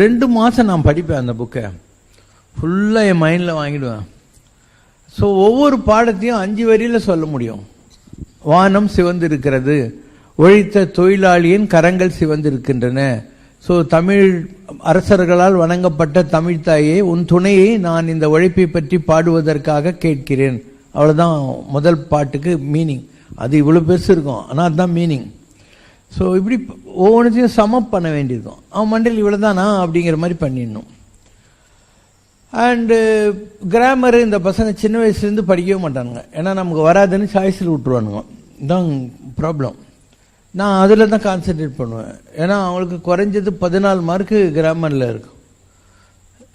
ரெண்டு மாதம் நான் படிப்பேன் அந்த புக்கை ஃபுல்லாக என் மைண்டில் வாங்கிடுவேன். ஸோ ஒவ்வொரு பாடத்தையும் அஞ்சு வரியில் சொல்ல முடியும். வானம் சிவந்திருக்கிறது. உழைத்த தொழிலாளியின் கரங்கள் சிவந்திருக்கின்றன. ஸோ தமிழ் அரசர்களால் வணங்கப்பட்ட தமிழ் தாயே உன் துணையை நான் இந்த உழைப்பை பற்றி பாடுவதற்காக கேட்கிறேன். அவ்வளோதான் முதல் பாட்டுக்கு மீனிங் அது இவ்வளோ பெருசு இருக்கும். ஆனால் அதுதான் மீனிங் ஸோ இப்படி ஒவ்வொன்றத்தையும் சமப் பண்ண வேண்டியிருக்கும் அவன் மண்டையில் இவ்வளோ தானா அப்படிங்கிற மாதிரி பண்ணிடணும். அண்டு கிராமர் இந்த பசங்க சின்ன வயசுலேருந்து படிக்கவே மாட்டானுங்க. ஏன்னா நமக்கு வராதுன்னு சாய்ஸில் விட்ருவானுங்க இதான் ப்ராப்ளம் நான் அதில் தான் கான்சென்ட்ரேட் பண்ணுவேன். ஏன்னா அவங்களுக்கு குறைஞ்சது பதினாலு மார்க்கு கிராமரில் இருக்கும்.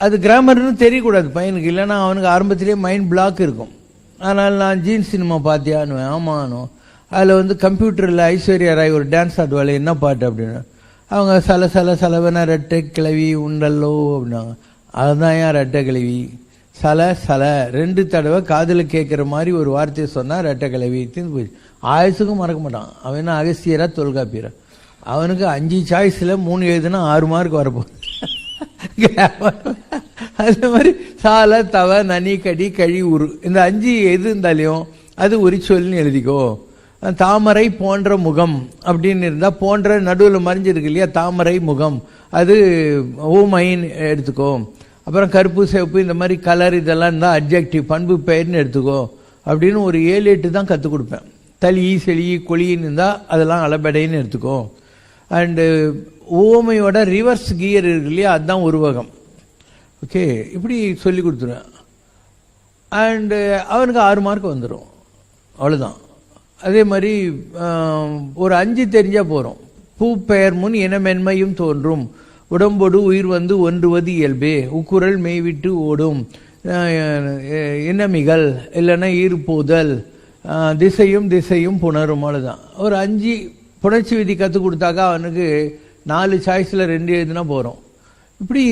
அது கிராமர்னு தெரியக்கூடாது பையனுக்கு. இல்லைன்னா அவனுக்கு ஆரம்பத்திலே மைண்ட் பிளாக் இருக்கும். அதனால் நான் ஜீன்ஸ் சினிமா பார்த்தியானுவேன் ஆமானோ? அதில் வந்து கம்ப்யூட்டரில் ஐஸ்வர்யா ராய் ஒரு டான்ஸ் ஆடுவாள் என்ன பாட்டு அப்படின்னா அவங்க சல சல சலவன ரெட்டை கிளவி உண்டல்லோ அப்படின்னாங்க. அதுதான் ஏன் ரெட்டை கிளவி சல சல ரெண்டு தடவை காதில் கேட்குற மாதிரி ஒரு வார்த்தையை சொன்னால் ரெட்டை கிளவி தீர்ந்து போயிடுச்சு ஆயுசுக்கும் மறக்க மாட்டான். அவன் என்ன அகஸ்தியரா தொல்காப்பியரா? அவனுக்கு அஞ்சு சாய்ஸில் மூணு எழுதுனா ஆறு மார்க் வரப்போகுது. அதே மாதிரி சால தவ நனி கடி கழி உரு. இந்த அஞ்சு எது இருந்தாலையும் அது ஒரு சொல்லுன்னு எழுதிக்கோ. தாமரை போன்ற முகம் அப்படின்னு இருந்தால் போன்ற நடுவில் மறைஞ்சிருக்கு இல்லையா தாமரை முகம். அது ஊமைன்னு எடுத்துக்கோ. அப்புறம் கருப்பு சிவப்பு இந்த மாதிரி கலர் இதெல்லாம் இருந்தால் அப்ஜெக்டிவ் பண்பு பெயர்னு எடுத்துக்கோ. அப்படின்னு ஒரு ஏழு எட்டு தான் கற்றுக் கொடுப்பேன். தளி செளி கொளின்னு இருந்தால் அதெல்லாம் அளபடைன்னு எடுத்துக்கோ. அண்டு ஓமையோட ரிவர்ஸ் கியர் இருக்கு இல்லையா அதுதான் உருவகம். ஓகே இப்படி சொல்லி கொடுத்துருவேன். அண்டு அவனுக்கு ஆறு மார்க் வந்துடும் அவ்வளோதான் அதே மாதிரி ஒரு அஞ்சு தெரிஞ்சால் போகிறோம் பூ பெயர் முன் இனமென்மையும் தோன்றும். உடம்போடு உயிர் வந்து ஒன்றுவது இயல்பே. உக்குரல் மெய்விட்டு ஓடும். இனமிகள் இல்லைன்னா ஈர்ப்போதல். திசையும் திசையும் புணரும் அவ்வளோதான் ஒரு அஞ்சு புணர்ச்சி விதி கற்றுக் கொடுத்தாக்கா அவனுக்கு நாலு சாய்ஸில் ரெண்டு எழுதுனா போகிறோம் இப்படி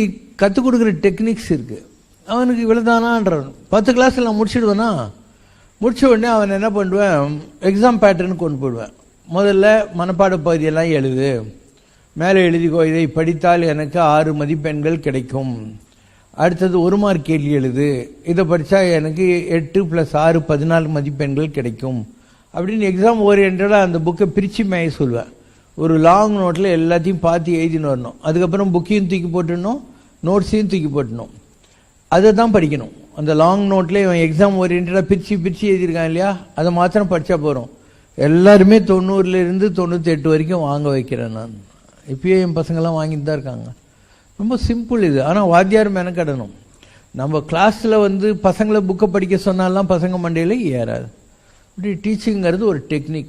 கற்றுக் கொடுக்குற டெக்னிக்ஸ் இருக்குது அவனுக்கு இவ்வளோதானான்றான் பத்து கிளாஸில் நான் முடிச்சிடுவேனா? முடிச்ச உடனே அவன் என்ன பண்ணுவேன்? எக்ஸாம் பேட்டர்னு கொண்டு போடுவேன். முதல்ல மனப்பாட பகுதியெல்லாம் எழுது. மேலே எழுதிக்கோ இதை படித்தால் எனக்கு ஆறு மதிப்பெண்கள் கிடைக்கும். அடுத்தது ஒரு மார்க் கேள்வி எழுது. இதை படித்தா எனக்கு எட்டு ப்ளஸ் ஆறு பதினாலு மதிப்பெண்கள் கிடைக்கும். அப்படின்னு எக்ஸாம் ஓரியன்டாக அந்த புக்கை பிரித்து மேய சொல்லுவேன் ஒரு லாங் நோட்டில் எல்லாத்தையும் பார்த்து எழுதின்னு வரணும். அதுக்கப்புறம் புக்கையும் தூக்கி போட்டுடணும் நோட்ஸையும் தூக்கி போட்டணும் அதை தான் படிக்கணும். அந்த லாங் நோட்டில் இவன் எக்ஸாம் ஓரியன்டாக பிரித்து பிரித்து எழுதியிருக்கான் இல்லையா? அதை மாத்திரம் படித்தா போகிறோம் எல்லாருமே தொண்ணூறுலேருந்து தொண்ணூற்றி எட்டு வரைக்கும் வாங்க வைக்கிறேன் நான். இப்பயே என் பசங்கள்லாம் வாங்கிட்டு தான் இருக்காங்க. ரொம்ப சிம்பிள் இது. ஆனால் வாத்தியார் மெனக்கடணும். நம்ம கிளாஸில் வந்து பசங்களை புக்கை படிக்க சொன்னாலாம் பசங்க மண்டையில் ஏறாது. இப்படி டீச்சிங்கிறது ஒரு டெக்னிக்